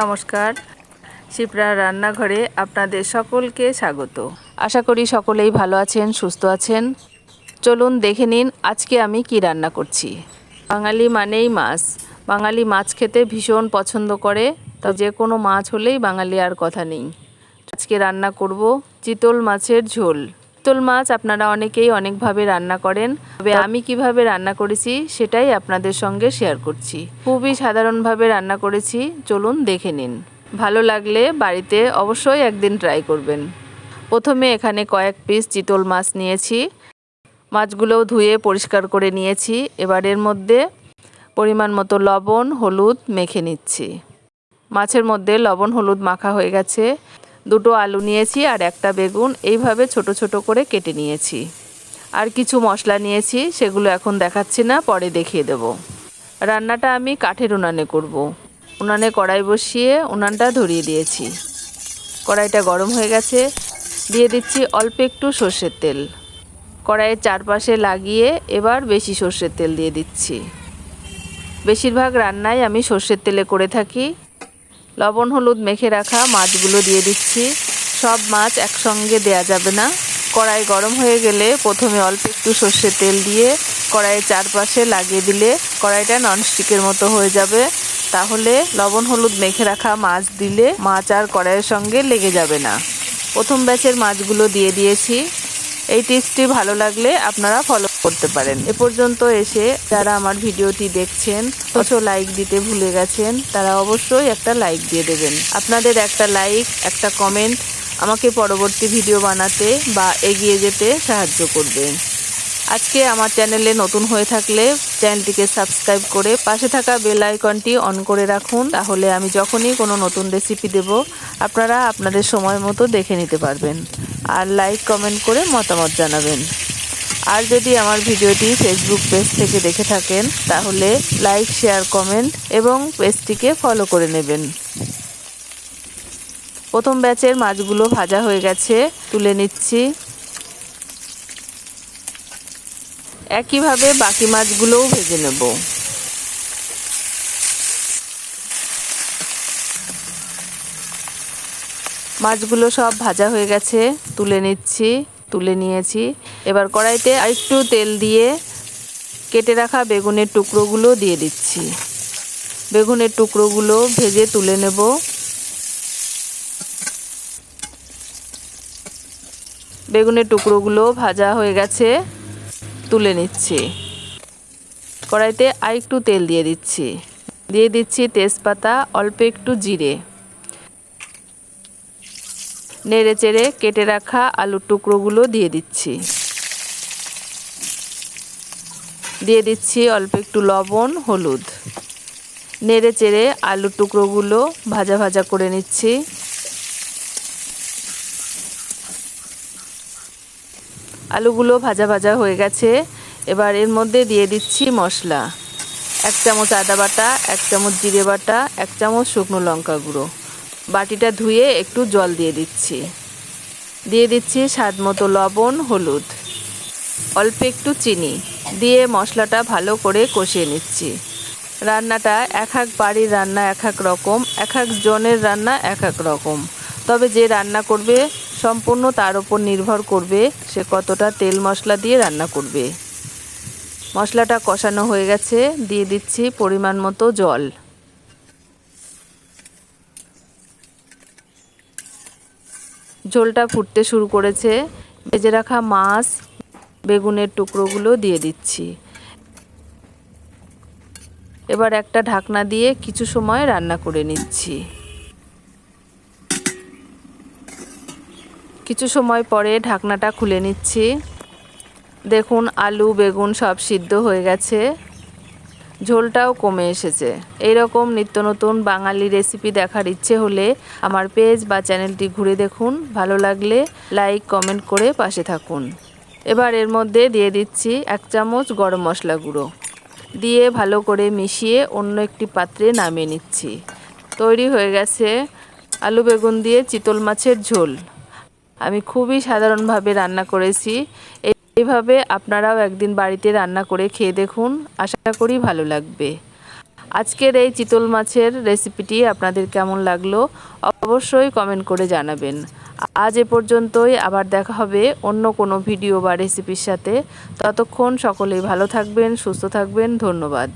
নমস্কার। শিপ্রা রান্নাঘরে আপনাদের সকলকে স্বাগত। আশা করি সকলেই ভালো আছেন, সুস্থ আছেন। চলুন দেখে নিন আজকে আমি কি রান্না করছি। বাঙালি মানেই মাছ। বাঙালি মাছ খেতে ভীষণ পছন্দ করে, তা যে কোনো মাছ হলেই বাঙালি আর কথা নেই। আজকে রান্না করব চিতল মাছের ঝোল। চিতল মাছ আপনারা অনেকেই অনেকভাবে রান্না করেন। তবে আমি কীভাবে রান্না করেছি সেটাই আপনাদের সঙ্গে শেয়ার করছি। খুবই সাধারণভাবে রান্না করেছি, চলুন দেখে নিন। ভালো লাগলে বাড়িতে অবশ্যই একদিন ট্রাই করবেন। প্রথমে এখানে কয়েক পিস চিতল মাছ নিয়েছি। মাছগুলোও ধুয়ে পরিষ্কার করে নিয়েছি। এবার এর মধ্যে পরিমাণ মতো লবণ, হলুদ মেখে নিচ্ছি। মাছের মধ্যে লবণ, হলুদ মাখা হয়ে গেছে। দুটো আলু নিয়েছি আর একটা বেগুন। এইভাবে ছোট ছোট করে কেটে নিয়েছি। আর কিছু মশলা নিয়েছি, সেগুলো এখন দেখাচ্ছি না, পরে দেখিয়ে দেব। রান্নাটা আমি কাঠের উনানে করব। উনানে কড়াই বসিয়ে উনানটা ধরিয়ে দিয়েছি। কড়াইটা গরম হয়ে গেছে। দিয়ে দিচ্ছি অল্প একটু সর্ষের তেল। কড়াইয়ের চারপাশে লাগিয়ে এবার বেশি সর্ষের তেল দিয়ে দিচ্ছি। বেশিরভাগ রান্নাই আমি সর্ষের তেলে করে থাকি। লবণ, হলুদ মেখে রাখা মাছগুলো দিয়ে দিচ্ছি। সব মাছ একসঙ্গে দেয়া যাবে না। কড়াই গরম হয়ে গেলে প্রথমে অল্প একটু সর্ষের তেল দিয়ে কড়াইয়ের চারপাশে লাগিয়ে দিলে কড়াইটা ননস্টিকের মতো হয়ে যাবে। তাহলে লবণ, হলুদ মেখে রাখা মাছ দিলে মাছ আর কড়াইয়ের সঙ্গে লেগে যাবে না। প্রথম ব্যাচের মাছগুলো দিয়ে দিয়েছি। এই টিপসটি ভালো লাগলে আপনারা ফলো করতে পারেন। এ পর্যন্ত এসে যারা আমার ভিডিওটি দেখছেন অথচ লাইক দিতে ভুলে গেছেন, তারা অবশ্যই একটা লাইক দিয়ে দেবেন। আপনাদের একটা লাইক একটা কমেন্ট আমাকে পরবর্তী ভিডিও বানাতে বা এগিয়ে যেতে সাহায্য করবে। আজকে আমার চ্যানেলে নতুন হয়ে থাকলে চ্যানেলটিকে সাবস্ক্রাইব করে পাশে থাকা বেল আইকনটি অন করে রাখুন। তাহলে আমি যখনই কোনো নতুন রেসিপি দেব, আপনারা আপনাদের সময় মতো দেখে নিতে পারবেন। আর লাইক কমেন্ট করে মতামত জানাবেন। আর যদি আমার ভিডিওটি ফেসবুক পেজ থেকে দেখে থাকেন, তাহলে লাইক শেয়ার কমেন্ট এবং পেজটিকে ফলো করে নেবেন। প্রথম ব্যাচের মাছগুলো ভাজা হয়ে গেছে, তুলে নিচ্ছি। একইভাবে বাকি মাছগুলোও ভেজে নেব। মাছগুলো সব ভাজা হয়ে গেছে, তুলে নিচ্ছি। তুলে নিয়েছি। এবার কড়াইতে আরেকটু তেল দিয়ে কেটে রাখা বেগুনের টুকরোগুলো দিয়ে দিচ্ছি। বেগুনের টুকরোগুলো ভেজে তুলে নেব। বেগুনের টুকরোগুলো ভাজা হয়ে গেছে, তুলে নিচ্ছি। কড়াইতে আরেকটু তেল দিয়ে দিচ্ছি। দিয়ে দিচ্ছি তেজপাতা, অল্প একটু জিরে। নেড়ে চেড়ে কেটে রাখা আলুর টুকরোগুলো দিয়ে দিচ্ছি। দিয়ে দিচ্ছি অল্প একটু লবণ, হলুদ। নেড়ে চেড়ে আলুর টুকরোগুলো ভাজা ভাজা করে নিচ্ছি। আলুগুলো ভাজা ভাজা হয়ে গেছে। এবার এর মধ্যে দিয়ে দিচ্ছি মশলা। এক চামচ আদা বাটা, এক চামচ জিরে বাটা, এক চামচ শুকনো লঙ্কা গুঁড়ো। বাটিটা ধুয়ে একটু জল দিয়ে দিচ্ছি। দিয়ে দিচ্ছি স্বাদ মতো লবণ, হলুদ। অল্প একটু চিনি দিয়ে মশলাটা ভালো করে কষিয়ে নিচ্ছি। রান্নাটা এক এক বাড়ির রান্না এক এক রকম, এক এক জনের রান্না এক এক রকম। তবে যে রান্না করবে সম্পূর্ণ তার উপর নির্ভর করবে সে কতটা তেল মশলা দিয়ে রান্না করবে। মশলাটা কষানো হয়ে গেছে, দিয়ে দিচ্ছি পরিমাণ মতো জল। ঝোলটা ফুটতে শুরু করেছে। ভেজে রাখা মাছ, বেগুনের টুকরোগুলো দিয়ে দিচ্ছি। এবার একটা ঢাকনা দিয়ে কিছু সময় রান্না করে নিচ্ছি। কিছু সময় পরে ঢাকনাটা খুলে নিচ্ছি। দেখুন, আলু, বেগুন সব সিদ্ধ হয়ে গেছে। ঝোলটাও কমে এসেছে। এইরকম নিত্য নতুন বাঙালি রেসিপি দেখার ইচ্ছে হলে আমার পেজ বা চ্যানেলটি ঘুরে দেখুন। ভালো লাগলে লাইক কমেন্ট করে পাশে থাকুন। এবার এর মধ্যে দিয়ে দিচ্ছি এক চামচ গরম মশলা গুঁড়ো। দিয়ে ভালো করে মিশিয়ে অন্য একটি পাত্রে নামিয়ে নিচ্ছি। তৈরি হয়ে গেছে আলু বেগুন দিয়ে চিতল মাছের ঝোল। আমি খুবই সাধারণভাবে রান্না করেছি। এইভাবে আপনারাও একদিন বাড়িতে রান্না করে খেয়ে দেখুন। আশা করি ভালো লাগবে। আজকের এই চিতল মাছের রেসিপিটি আপনাদের কেমন লাগল অবশ্যই কমেন্ট করে জানাবেন। আজ এ পর্যন্তই, আবার দেখা হবে অন্য কোনো ভিডিও বা রেসিপির সাথে। ততক্ষণ সকলেই ভালো থাকবেন, সুস্থ থাকবেন, ধন্যবাদ।